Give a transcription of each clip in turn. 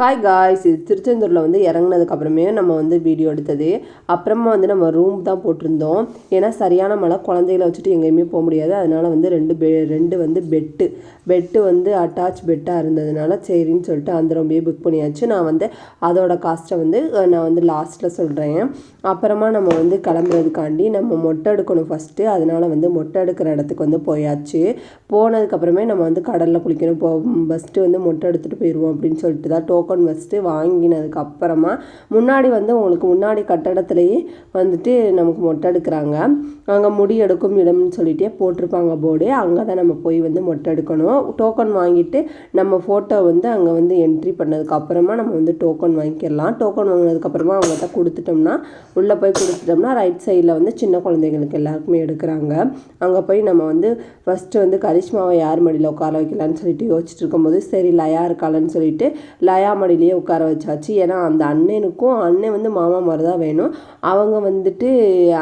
Hi guys இது திருச்செந்தூரில் வந்து இறங்குனதுக்கு அப்புறமே நம்ம வந்து வீடியோ எடுத்தது. அப்புறமா வந்து நம்ம ரூம் தான் போட்டிருந்தோம். ஏன்னா சரியான மழை குழந்தைகளை வச்சுட்டு எங்கேயுமே போக முடியாது. அதனால் வந்து ரெண்டு பெ ரெண்டு வந்து பெட்டு பெட்டு வந்து அட்டாச் பெட்டாக இருந்ததுனால சரின்னு சொல்லிட்டு அந்த ரூமையே புக் பண்ணியாச்சு. நான் வந்து அதோட காஸ்ட்டை வந்து நான் வந்து லாஸ்ட்டில் சொல்கிறேன் அப்புறமா நம்ம வந்து கிளம்புறதுக்காண்டி நம்ம மொட்டை எடுக்கணும் ஃபஸ்ட்டு அதனால் வந்து மொட்டை எடுக்கிற இடத்துக்கு வந்து போயாச்சு. போனதுக்கப்புறமே நம்ம வந்து கடலில் குளிக்கணும். போ ஃபஸ்ட்டு வந்து மொட்டை எடுத்துகிட்டு போயிடுவோம் அப்படின்னு சொல்லிட்டு தான் டோக்கன் டோக்கன் ஃபஸ்ட்டு வாங்கினதுக்கு அப்புறமா முன்னாடி வந்து உங்களுக்கு முன்னாடி கட்டடத்துலேயே வந்துட்டு நமக்கு மொட்டை எடுக்கிறாங்க. அங்கே முடி எடுக்கும் இடம்னு சொல்லிட்டே போட்டிருப்பாங்க போர்டு அங்கே தான் நம்ம போய் வந்து மொட்டை எடுக்கணும். டோக்கன் வாங்கிட்டு நம்ம ஃபோட்டோ வந்து அங்கே வந்து என்ட்ரி பண்ணதுக்கு அப்புறமா நம்ம வந்து டோக்கன் வாங்கிக்கலாம். டோக்கன் வாங்கினதுக்கப்புறமா அவங்ககிட்ட கொடுத்துட்டோம்னா உள்ளே போய் கொடுத்துட்டோம்னா ரைட் சைடில் வந்து சின்ன குழந்தைங்களுக்கு எல்லாருக்குமே எடுக்கிறாங்க. அங்கே போய் நம்ம வந்து ஃபஸ்ட்டு வந்து கரிஷ்மாவை யார் மடியில் உட்கார வைக்கலான்னு சொல்லிட்டு யோசிச்சுட்டு இருக்கும்போது சரி லயா இருக்காளன்னு சொல்லிட்டு லயா மடியிலேயே உட்கார வச்சாச்சு. ஏன்னா அந்த அண்ணனுக்கும் அண்ணன் வந்து மாமா மாதிரி தான் வேணும். அவங்க வந்துட்டு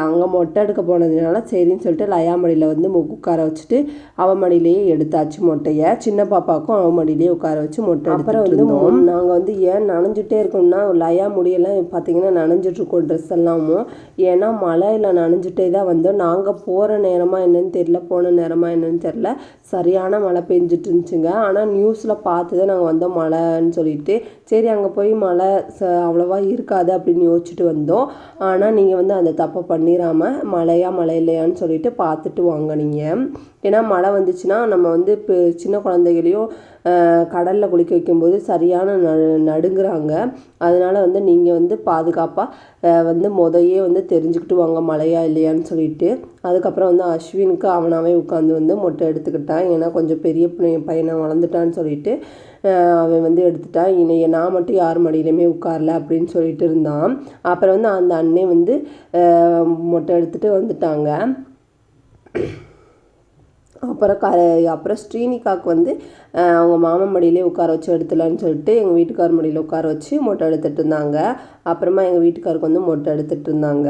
அங்கே மொட்டை எடுக்க போனதுனால சரின்னு சொல்லிட்டு லயா மடியில் வந்து உட்கார வச்சுட்டு அவ மடியிலேயே எடுத்தாச்சு மொட்டையை. சின்ன பாப்பாவுக்கும் அவ மடியிலேயே உட்கார வச்சு மொட்டை அப்புறம் வந்து நாங்கள் வந்து ஏன் நனைஞ்சிட்டே இருக்கோம்னா லயா முடியெல்லாம் பார்த்தீங்கன்னா நனைஞ்சிட்டு இருக்கோம் ட்ரெஸ் எல்லாமும் ஏன்னா மழையில் நனைஞ்சிட்டே தான் வந்தோம். நாங்கள் போகிற நேரமாக என்னன்னு தெரியல போன நேரமாக என்னன்னு தெரியல. சரியான மழை பெஞ்சிட்டு இருந்துச்சுங்க ஆனால் நியூஸில் பார்த்து தான் நாங்கள் வந்தோம் மழைன்னு சொல்லிட்டு. சரி அங்கே போய் மழை ச அவ்வளோவா இருக்காது அப்படின்னு யோசிச்சுட்டு வந்தோம். ஆனால் நீங்கள் வந்து அந்த தப்பை பண்ணிடாமல் மழையா மழை இல்லையான்னு சொல்லிட்டு பார்த்துட்டு வாங்க நீங்கள் ஏன்னா மழை வந்துச்சுன்னா நம்ம வந்து இப்போ சின்ன குழந்தைகளையும் கடலில் குளிக்க வைக்கும்போது சரியான ந நடுங்குறாங்க. அதனால் வந்து நீங்கள் வந்து பாதுகாப்பாக வந்து முதையே வந்து தெரிஞ்சுக்கிட்டு வாங்க மழையா இல்லையான்னு சொல்லிட்டு. அதுக்கப்புறம் வந்து அஸ்வினுக்கு அவனாவே உட்காந்து வந்து மொட்டை எடுத்துக்கிட்டான். ஏன்னா கொஞ்சம் பெரிய பையனை வளர்ந்துட்டான்னு சொல்லிட்டு அவன் வந்து எடுத்துட்டான் இனி நான் மட்டும் யார் மடியிலையுமே உட்காரல அப்படின்னு சொல்லிட்டு இருந்தான். அப்புறம் வந்து அந்த அண்ணே வந்து மொட்டை எடுத்துட்டு வந்துட்டாங்க. அப்புறம் க அப்புறம் ஸ்ரீனிகாவுக்கு வந்து அவங்க மாமன் மடியிலே உட்கார வச்சு எடுத்துலான்னு சொல்லிட்டு எங்கள் வீட்டுக்கார் மடியில் உட்கார வச்சு மொட்டை எடுத்துகிட்டு இருந்தாங்க. அப்புறமா எங்கள் வீட்டுக்காருக்கு வந்து மொட்டை எடுத்துகிட்டு இருந்தாங்க.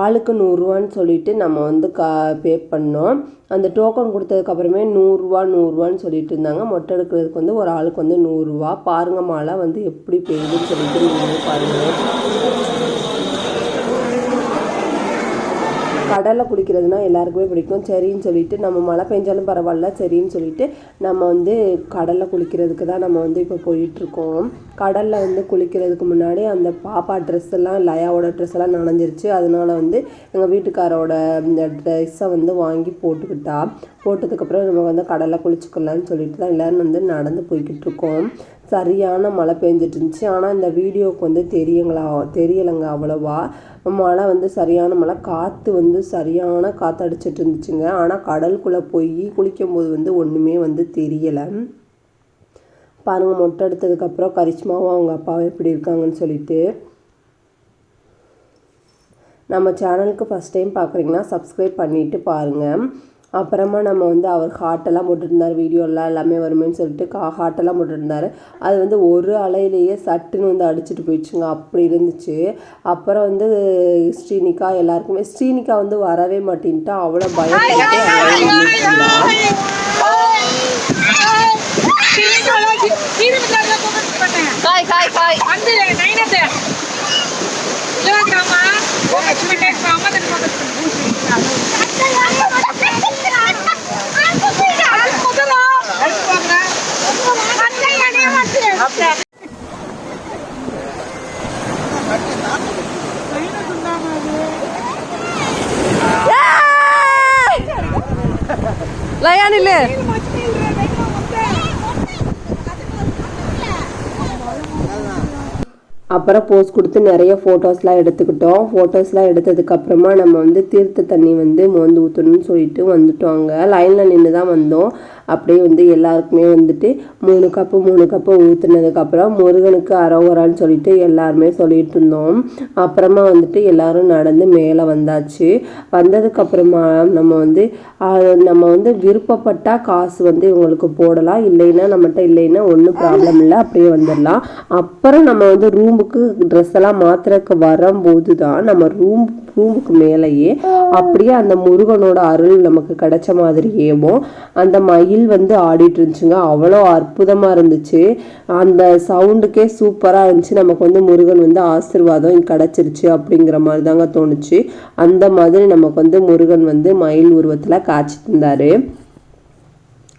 ஆளுக்கு நூறுரூவான்னு சொல்லிட்டு நம்ம வந்து கா பே பண்ணோம். அந்த டோக்கன் கொடுத்ததுக்கப்புறமே நூறுரூவா நூறுரூவான்னு சொல்லிட்டு இருந்தாங்க. மொட்டை எடுக்கிறதுக்கு வந்து ஒரு ஆளுக்கு வந்து நூறுரூவா பாருங்க மாலை வந்து எப்படி பெய்யுதுன்னு சொல்லிட்டு நீங்களே பாருங்கள் கடலில் குளிக்கிறதுனா எல்லாருக்குமே பிடிக்கும். சரின்னு சொல்லிட்டு நம்ம மழை பெஞ்சாலும் பரவாயில்ல சரின்னு சொல்லிட்டு நம்ம வந்து கடலில் குளிக்கிறதுக்கு தான் நம்ம வந்து இப்போ போயிட்டுருக்கோம். கடலில் வந்து குளிக்கிறதுக்கு முன்னாடி அந்த பாப்பா ட்ரெஸ் எல்லாம் லயாவோட ட்ரெஸ் எல்லாம் நனைஞ்சிருச்சு. அதனால வந்து எங்கள் வீட்டுக்காரோட இந்த ட்ரெஸ்ஸை வந்து வாங்கி போட்டுக்கிட்டா. போட்டதுக்கப்புறம் நம்ம வந்து கடலில் குளிச்சுக்கலாம்னு சொல்லிட்டு தான் எல்லோரும் வந்து நடந்து போய்கிட்டு இருக்கோம் சரியான மழை பெஞ்சிட்டு இருந்துச்சு ஆனால் இந்த வீடியோவுக்கு வந்து தெரியங்களா தெரியலைங்க அவ்வளோவா. மழை வந்து சரியான மழை காற்று வந்து சரியான காற்று அடிச்சிட்டு இருந்துச்சுங்க ஆனால் கடலுக்குள்ளே போய் குளிக்கும்போது வந்து ஒன்றுமே வந்து தெரியலை. பாருங்கள் மொட்டை எடுத்ததுக்கப்புறம் கரிஷ்மாவும் அவங்க அப்பாவும் எப்படி இருக்காங்கன்னு சொல்லிட்டு. நம்ம சேனலுக்கு ஃபஸ்ட் டைம் பார்க்குறீங்கன்னா சப்ஸ்கிரைப் பண்ணிவிட்டு பாருங்கள் அப்புறமா நம்ம வந்து அவர் ஹார்ட்டெல்லாம் போட்டுருந்தார் வீடியோலாம் எல்லாமே வருமேன்னு சொல்லிட்டு கா ஹார்ட்டெல்லாம் போட்டுருந்தார் அது வந்து ஒரு அலையிலேயே சட்டுன்னு வந்து அடிச்சிட்டு போயிடுச்சுங்க அப்படி இருந்துச்சு அப்புறம் வந்து ஸ்ரீனிகா எல்லாருக்குமே ஸ்ரீனிகா வந்து வரவே மாட்டேன்ட்டா அவ்வளோ இருந்தா. காய் காய் காய் வந்து நைனத்து லயான் அப்புறம் போஸ் கொடுத்து நிறைய ஃபோட்டோஸ்லாம் எடுத்துக்கிட்டோம் ஃபோட்டோஸ்லாம் எடுத்ததுக்கப்புறமா நம்ம வந்து தீர்த்த தண்ணி வந்து மோந்து ஊற்றணும்னு சொல்லிட்டு வந்துட்டோங்க லைனில் நின்று தான் வந்தோம் அப்படியே வந்து எல்லாருக்குமே வந்துட்டு மூணு கப்பு மூணு கப்பு ஊற்றுனதுக்கப்புறம் முருகனுக்கு அரோகரான்னு சொல்லிட்டு எல்லாருமே சொல்லிட்டு இருந்தோம். அப்புறமா வந்துட்டு எல்லாரும் நடந்து மேலே வந்தாச்சு. வந்ததுக்கப்புறமா நம்ம வந்து நம்ம வந்து விருப்பப்பட்டால் காசு வந்து இவங்களுக்கு போடலாம். இல்லைன்னா நம்மகிட்ட இல்லைன்னா ஒன்றும் ப்ராப்ளம் இல்லை. அப்படியே வந்துடலாம். அப்புறம் நம்ம வந்து ரூமுக்கு ட்ரெஸ் எல்லாம் மாத்துறதுக்கு வரும்போது தான் நம்ம ரூம் பூவுக்கு மேலேயே அப்படியே அந்த முருகனோட அருள் நமக்கு கிடைச்ச மாதிரியேவும் அந்த மயில் வந்து ஆடிட்டு இருந்துச்சுங்க. அவ்வளோ அற்புதமாக இருந்துச்சு. அந்த சவுண்டுக்கே சூப்பராக இருந்துச்சு. நமக்கு வந்து முருகன் வந்து ஆசீர்வாதம் கிடைச்சிருச்சு அப்படிங்கிற மாதிரி தாங்க தோணுச்சு. அந்த மாதிரி நமக்கு வந்து முருகன் வந்து மயில் உருவத்தில் காய்ச்சிட்டு தந்தாரு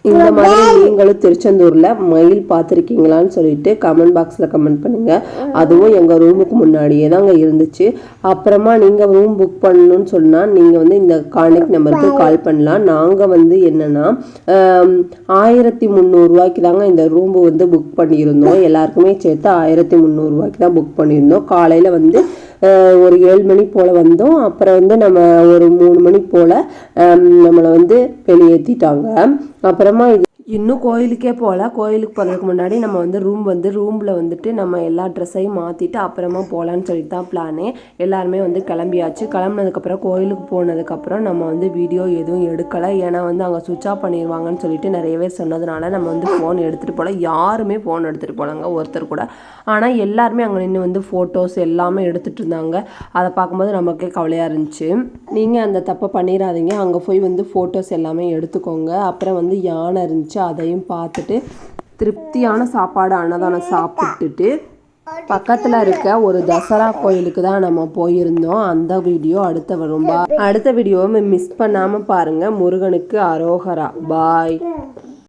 இந்த மாதிரி நீங்களும் திருச்செந்தூர்ல மயில் பார்த்துருக்கீங்களான்னு சொல்லிட்டு கமெண்ட் பாக்ஸ்ல கமெண்ட் பண்ணுங்க. அதுவும் எங்க ரூமுக்கு முன்னாடியே தாங்க இருந்துச்சு. அப்புறமா நீங்க ரூம் புக் பண்ணணும்னு சொன்னா நீங்க வந்து இந்த கான்டாக்ட் நம்பருக்கு கால் பண்ணலாம். நாங்க வந்து என்னன்னா ஆயிரத்தி முந்நூறுரூவாய்க்கு தாங்க இந்த ரூம் வந்து புக் பண்ணியிருந்தோம். எல்லாருக்குமே சேர்த்து ஆயிரத்தி முந்நூறுரூவாய்க்கு தான் புக் பண்ணியிருந்தோம். காலையில வந்து ஒரு ஏழு மணி போல் வந்தோம். அப்புறம் வந்து நம்ம ஒரு மூணு மணி போல் நம்மளை வந்து வெளியேற்றிட்டாங்க அப்புறமா இது இன்னும் கோயிலுக்கே போகல. கோயிலுக்கு போகிறதுக்கு முன்னாடி நம்ம வந்து ரூம் வந்து ரூமில் வந்துட்டு நம்ம எல்லா ட்ரெஸ்ஸையும் மாற்றிட்டு அப்புறமா போகலான்னு சொல்லிட்டு தான் பிளானு எல்லாருமே வந்து கிளம்பியாச்சு. கிளம்புனதுக்கப்புறம் கோயிலுக்கு போனதுக்கப்புறம் நம்ம வந்து வீடியோ எதுவும் எடுக்கலை. ஏன்னா வந்து அங்கே சுவிட்ச் ஆஃப் பண்ணிடுவாங்கன்னு சொல்லிட்டு நிறைய பேர் சொன்னதுனால நம்ம வந்து ஃபோன் எடுத்துகிட்டு போகல யாருமே ஃபோன் எடுத்துகிட்டு போனாங்க ஒருத்தர் கூட. ஆனால் எல்லாருமே அங்கே நின்று வந்து ஃபோட்டோஸ் எல்லாமே எடுத்துகிட்டு இருந்தாங்க. அதை பார்க்கும்போது நமக்கே கவலையாக இருந்துச்சு. நீங்கள் அந்த தப்பை பண்ணிடாதீங்க. அங்கே போய் வந்து ஃபோட்டோஸ் எல்லாமே எடுத்துக்கோங்க. அப்புறம் வந்து யானை இருந்துச்சு. அதையும் பார்த்துட்டு திருப்தியான சாப்பாடு அன்னதானம் சாப்பிட்டுட்டு பக்கத்தில் இருக்க ஒரு தசரா கோயிலுக்கு தான் நம்ம போயிருந்தோம். அந்த வீடியோ அடுத்த வரும் பா அடுத்த வீடியோவை மிஸ் பண்ணாமல் பாருங்கள் முருகனுக்கு அரோகரா. பாய்.